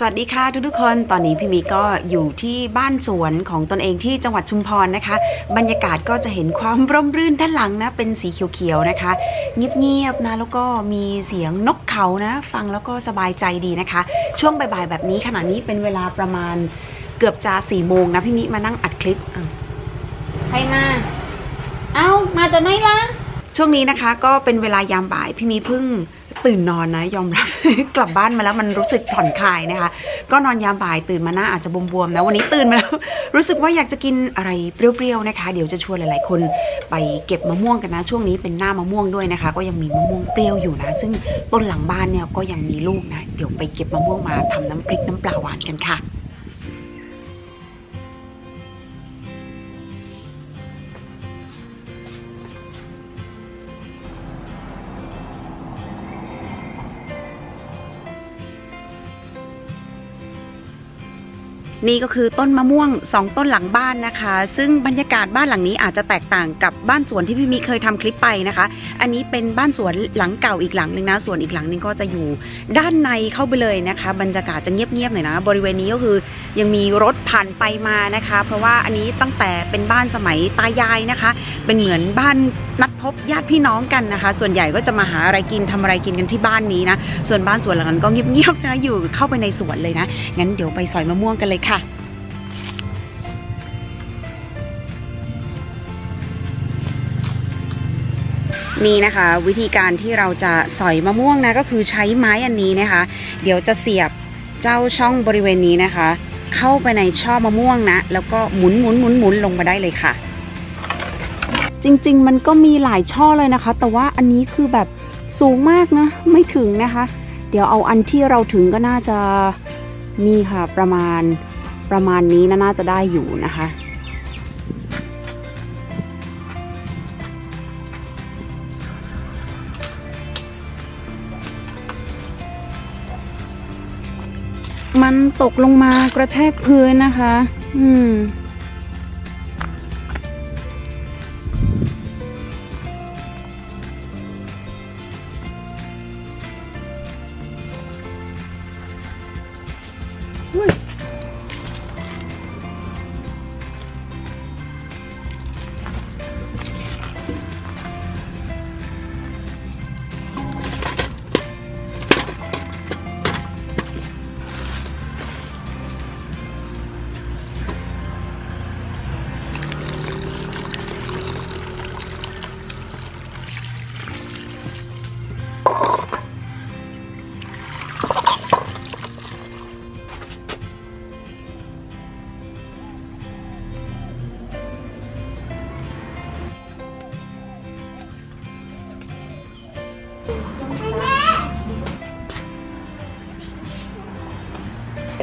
สวัสดีค่ะทุกๆคนตอนนี้พี่มีก็อยู่ที่บ้านสวนของตนเองที่จังหวัดชุมพรนะคะ บรรยากาศก็จะเห็นความร่มรื่นด้านหลังนะเป็นสีเขียวๆนะคะ เงียบๆนะแล้วก็มีเสียงนกเขานะ ฟังแล้วก็สบายใจดีนะคะ ช่วงบ่ายๆแบบนี้ขณะนี้เป็นเวลาประมาณเกือบจะสี่โมงนะพี่มิมานั่งอัดคลิปอะใครมาเอ้ามาจากไหนล่ะช่วงนี้นะคะก็เป็นเวลายามบ่ายพี่มีเพิ่ง ตื่นนอนนะยอมรับ กลับบ้านมาแล้วมันรู้สึกผ่อนคลายนะคะ ก็นอนยามบ่ายตื่นมาหน้าอาจจะบวมๆนะวันนี้ตื่นมาแล้วรู้สึกว่าอยากจะกินอะไรเปรี้ยวๆนะคะ เดี๋ยวจะชวนหลาย ๆ คนไปเก็บมะม่วงกันนะ ช่วงนี้เป็นหน้ามะม่วงด้วยนะคะ ก็ยังมีมะม่วงเปรี้ยวอยู่นะ ซึ่งต้นหลังบ้านเนี่ยก็ยังมีลูกนะ เดี๋ยวไปเก็บมะม่วงมาทำน้ำพริกน้ำปลาหวานกันค่ะ นี่ก็คือต้นมะม่วงสองต้นหลังบ้านนะคะ ซึ่งบรรยากาศบ้านหลังนี้อาจจะแตกต่างกับบ้านสวนที่พี่มีเคยทำคลิปไปนะคะ อันนี้เป็นบ้านสวนหลังเก่าอีกหลังหนึ่งนะ ส่วนอีกหลังนึงก็จะอยู่ด้านในเข้าไปเลยนะคะ บรรยากาศจะเงียบๆหน่อยนะ บริเวณนี้ก็คือ ยังมีรถผ่านไปมานะคะ เพราะว่าอันนี้ตั้งแต่เป็นบ้านสมัยตายายนะคะ เป็นเหมือนบ้านนัดพบญาติพี่น้องกันนะคะ ส่วนใหญ่ก็จะมาหาอะไรกินทำอะไรกินกันที่บ้านนี้นะส่วนบ้านสวนหลังนั้นก็เงียบๆนะอยู่เข้าไปในสวนเลยนะงั้นเดี๋ยวไปสอยมะม่วงกันเลยค่ะนี่นะคะวิธีการที่เราจะสอยมะม่วงนะก็คือใช้ไม้อันนี้นะคะ เดี๋ยวจะเสียบเจ้าช่องบริเวณนี้นะคะ เข้าไปในช่อมะม่วงนะ แล้วก็หมุนหมุนหมุนหมุนลงมาได้เลยค่ะ จริงๆ มันก็มีหลายช่อเลยนะคะ แต่ว่าอันนี้คือแบบสูงมากนะ ไม่ถึงนะคะ เดี๋ยวเอาอันที่เราถึงก็น่าจะนี่ค่ะประมาณประมาณนี้นะน่าจะได้อยู่นะคะ มันตกลงมากระแทกพื้นนะคะ อืม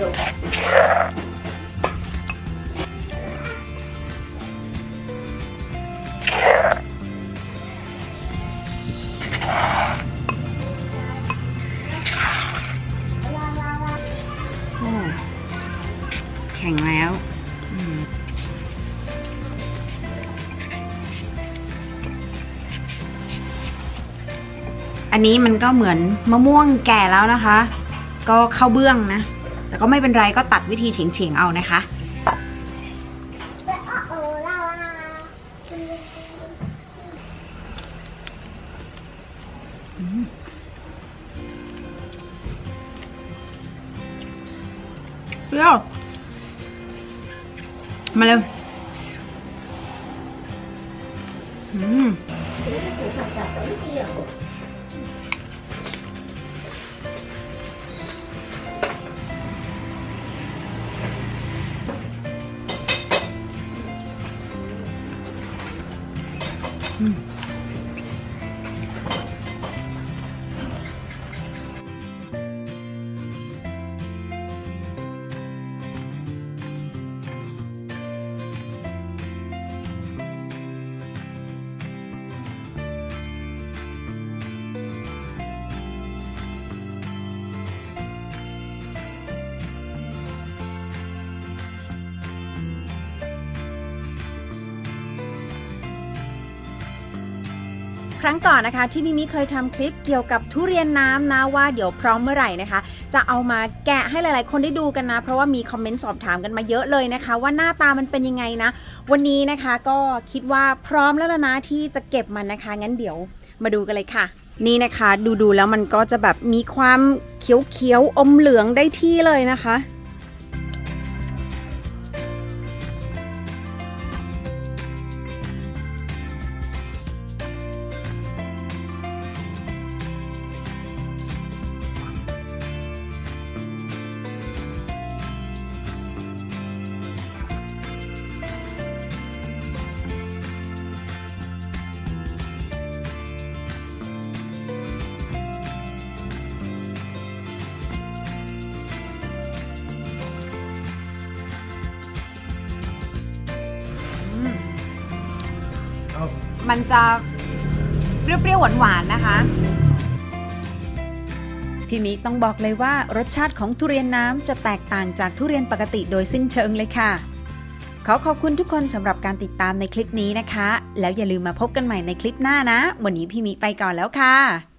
แข็งแล้วอันนี้มันก็เหมือนมะม่วงแก่แล้วนะคะ ก็เข้าเบื้องนะ แต่ก็ไม่เป็นไรก็ตัดวิธีเฉียงๆเอานะคะ เปรี้ยว มาเร็วอืม Mm. ครั้งก่อนนะคะ ที่มิมิเคยทำคลิปเกี่ยวกับทุเรียนน้ำนะว่าเดี๋ยวพร้อมเมื่อไหร่นะคะ จะเอามาแกะให้หลายๆ คนได้ดูกันนะ เพราะว่ามีคอมเมนต์สอบถามกันมาเยอะเลยนะคะ ว่าหน้าตามันเป็นยังไงนะ วันนี้นะคะก็คิดว่าพร้อมแล้วละนะที่จะเก็บมันนะคะ งั้นเดี๋ยวมาดูกันเลยค่ะ นี่นะคะ ดูๆแล้วมันก็จะแบบมีความเขียวๆอมเหลืองได้ที่เลยนะคะ มันจะเปรี้ยวๆหวานๆนะคะ พี่มิต้องบอกเลยว่ารสชาติของทุเรียนน้ำจะแตกต่างจากทุเรียนปกติโดยสิ้นเชิงเลยค่ะ ขอขอบคุณทุกคนสำหรับการติดตามในคลิปนี้นะคะ แล้วอย่าลืมมาพบกันใหม่ในคลิปหน้านะ วันนี้พี่มิไปก่อนแล้วค่ะ